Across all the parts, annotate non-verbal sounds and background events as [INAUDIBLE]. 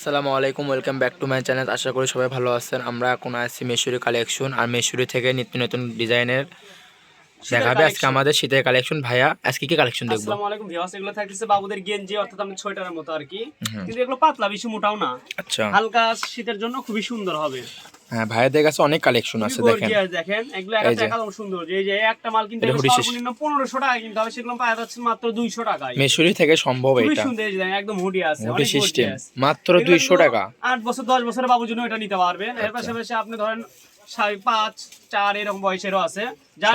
আসসালামু আলাইকুম welcome back to my channel. আশা করি সবাই ভালো আছেন। আমরা এখন আছি মেশুরি কালেকশন আর মেশুরি থেকে নিত্য নতুন ডিজাইনের দেখাবে আজকে আমাদের শীতের কালেকশন। ভাইয়া আজকে কি কালেকশন দেখব? আসসালামু আলাইকুম ভিউয়ার্স এগুলো থাকতেছে বাবুদের গেঞ্জি অর্থাৎ আমি ছয়টার মতো আর কি। কিন্তু এগুলো পাতলা বেশি মোটাও না। আচ্ছা। হালকা শীতের জন্য খুবই সুন্দর হবে। হ্যাঁ ভাইয়াদের কাছে অনেক কালেকশন আছে দেখেন। দেখেন? এগুলো একটা সুন্দর। যে এই যে একটা মাল কিনতে গেলে সর্বনিম্ন পনেরোশো টাকা কিনতে হবে সেগুলো পাওয়া যাচ্ছে মাত্র দুইশো টাকায়। মেশুরি থেকে সম্ভব এটা। সুন্দর এই দেখেন, একদম হুডি আছে অনেক সিস্টেম মাত্র এগুলো দুইশো কিন্তু টাকা। আট বছর দশ বছরের বাবুর জন্য এটা নিতে পারবেন। এর আচ্ছা। পাশাপাশি আপনি ধরেন সাড়ে পাঁচ চার এরকম বয়সেরও আছে।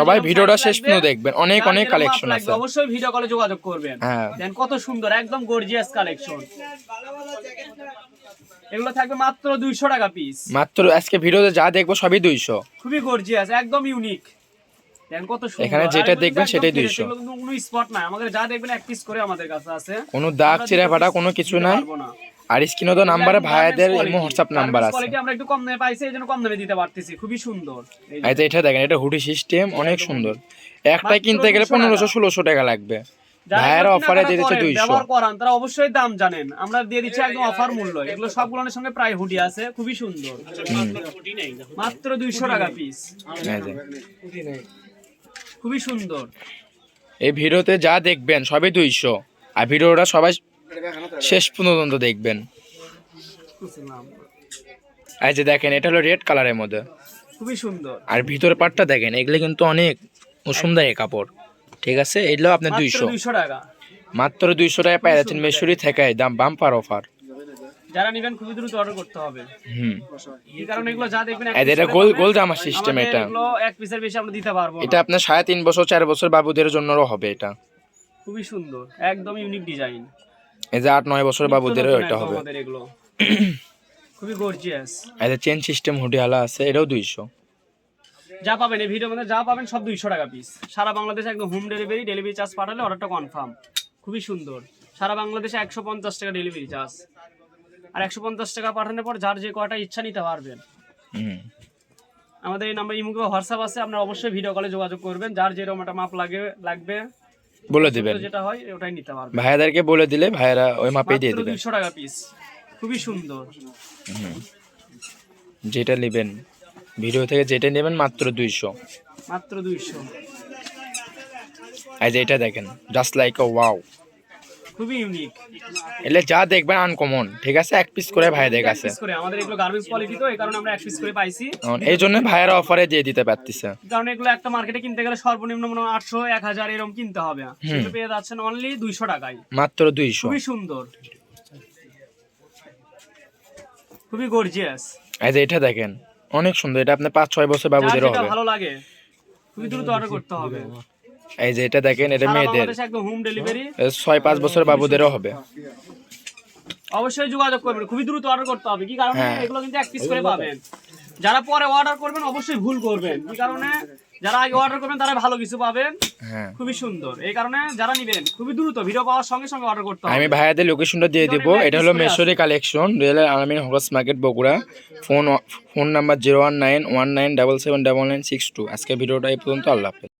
সবাই ভিডিওটা শেষ পর্যন্ত দেখবেন। অনেক অনেক কালেকশন আছে। অবশ্যই ভিডিও কলে যোগাযোগ করবেন। হ্যাঁ। কত সুন্দর একদম গর্জিয়াস কালেকশন এগুলো থাকবে মাত্র দুইশো টাকা পিস মাত্র আজকে ভিডিওতে যা দেখব সবই দুইশো। খুবই গর্জিয়াস একদম ইউনিক দেন কত সুন্দর। এখানে যেটা দেখবেন সেটাই 200 কোনো স্পট নাই। আমাদের যা দেখবেন এক পিস করে আমাদের কাছে আছে। কোনো দাগ চিরা ফাটা কোনো কিছু নাই। আর স্ক্রিনে তো নাম্বারে ভাইয়াদের garments হোয়াটসঅ্যাপ নাম্বার আছে। quality আমরা একটু কম দামে পাইছি কম দামে দিতে পারতেছি। খুবই সুন্দর। এই যে। এটা দেখেন এটা হুডি সিস্টেম অনেক সুন্দর। একটা কিনতে গেলে 200 টাকা। পনেরোশো ষোলোশো টাকা লাগবে। ভাইয়েরা অফারে দিয়ে দিচ্ছে দুইশো। ব্যবহার করান তারা অবশ্যই দাম জানেন। আমরা দিয়ে দিচ্ছি একদম অফার মূল্য। এগুলো সবগুলোর সঙ্গে প্রায় হুডি আছে খুবই সুন্দর। মাত্র দুইশো টাকা পিস এই যে। খুবই সুন্দর। এই ভিডিওতে যা দেখবেন সবই দুইশো। আর ভিডিওটা সবাই শেষ পর্যন্ত দেখবেন। এই যে দেখেন এটা হলো রেড কালারের মধ্যে। খুবই সুন্দর। আর ভিতরের পার্টটা দেখেন এগুলো কিন্তু অনেক সুন্দর এই কাপড়। ঠিক আছে? এগুলো আপনার দুইশো। টাকা। মাত্র দুইশো টাকা পেয়ে যাচ্ছেন মেশুরি থেকে দাম বাম্পার অফার যারা নিবেন খুবই দ্রুত অর্ডার করতে হবে। হুম। এই কারণে এগুলো যা দেখবেন এটা গোল। গোল জামা সিস্টেম এটা। এগুলো এক পিসের বেশি আমরা দিতে পারব এটা আপনার সাড়ে তিন বছর চার বছর বাবুদের জন্যও হবে এটা। খুবই সুন্দর একদম ইউনিক ডিজাইন এই যে আট নয় বছর বাবুদেরও এটা হবে। [CLEARS THROAT] খুবই গর্জিয়াস চেন সিস্টেম হুডিয়ালা আছে এটাও দুইশো। যা পাবেন এই ভিডিওর মধ্যে যা পাবেন সব দুইশো টাকা পিস সারা বাংলাদেশে একদম হোম ডেলিভারি ডেলিভারি চার্জ পাঠালে অর্ডারটা কনফার্ম খুবই সুন্দর। সারা বাংলাদেশে একশো পঞ্চাশ টাকা ডেলিভারি চার্জ আর একশো পঞ্চাশ টাকা পাঠানোর পর যার যে কয়টা ইচ্ছা নিতে পারবেন। আমাদের এই নাম্বার ইমুকে হোয়াটসঅ্যাপ আছে আপনারা অবশ্যই ভিডিও কলে যোগাযোগ করবেন। যার যেরকম একটা মাপ লাগে লাগবে বলে দিবেন। যেটা হয় ওটাই নিতে পারবেন। ভাইয়াদেরকে বলে দিলে ভাইয়ারা ওই মাপেই দিয়ে দিবেন। দুইশো টাকা পিস খুবই সুন্দর। যেটা নেবেন। ভিডিও থেকে যেটা নেবেন মাত্র দুইশো। মাত্র দুইশো। এই যে এটা দেখেন জাস্ট লাইক ও ওয়াও খুবই ইউনিক এলে যা দেখবেন আনকমন ঠিক আছে? এক পিস করে ভাইয়াদের কাছে। করে আমাদের এগুলো গার্মেন্টস কোয়ালিটি তো এই কারণে আমরা এক পিস করে পাইছি। এই জন্য ভাইয়ারা অফারে দিয়ে দিতে পারতেছে। কারণ এগুলো একটা মার্কেটে কিনতে গেলে সর্বনিম্ন মনে হয় আটশো এক হাজার এরকম কিনতে হবে। সেটা পেয়ে যাচ্ছেন অনলি দুইশো টাকায়। মাত্র দুইশো। খুবই সুন্দর। খুবই গর্জিয়াস এই যে এটা দেখেন অনেক সুন্দর এটা আপনার পাঁচ ছয় বছর বাবুদেরও হবে। ভালো লাগে খুবই দ্রুত অর্ডার করতে হবে। এই যে এটা দেখেন এটা মেয়েদের। হোম ডেলিভারি ছয় পাঁচ বছর বাবুদেরও হবে। অবশ্যই যোগাযোগ করবেন খুবই দ্রুত অর্ডার করতে হবে। কি কারণে? হ্যাঁ। এগুলো কিন্তু এক পিস করে পাবেন। যারা পরে অর্ডার করবেন অবশ্যই ভুল করবেন। কি কারণে যারা আগে অর্ডার করবেন তারা ভালো কিছু পাবেন। হ্যাঁ। খুবই সুন্দর। এই কারণে যারা নিবেন খুবই দ্রুত ভিডিও পাওয়ার সঙ্গে সঙ্গে অর্ডার করতে হবে। আমি ভাইয়াদের লোকেশনটা দিয়ে দিব। এটা হলো মেশরি collection real Almin hawkers market Bogura. Phone phone number zero one nine one nine double seven double nine six two আজকে ভিডিওটা এই পর্যন্ত। আল্লাহ হাফেজ।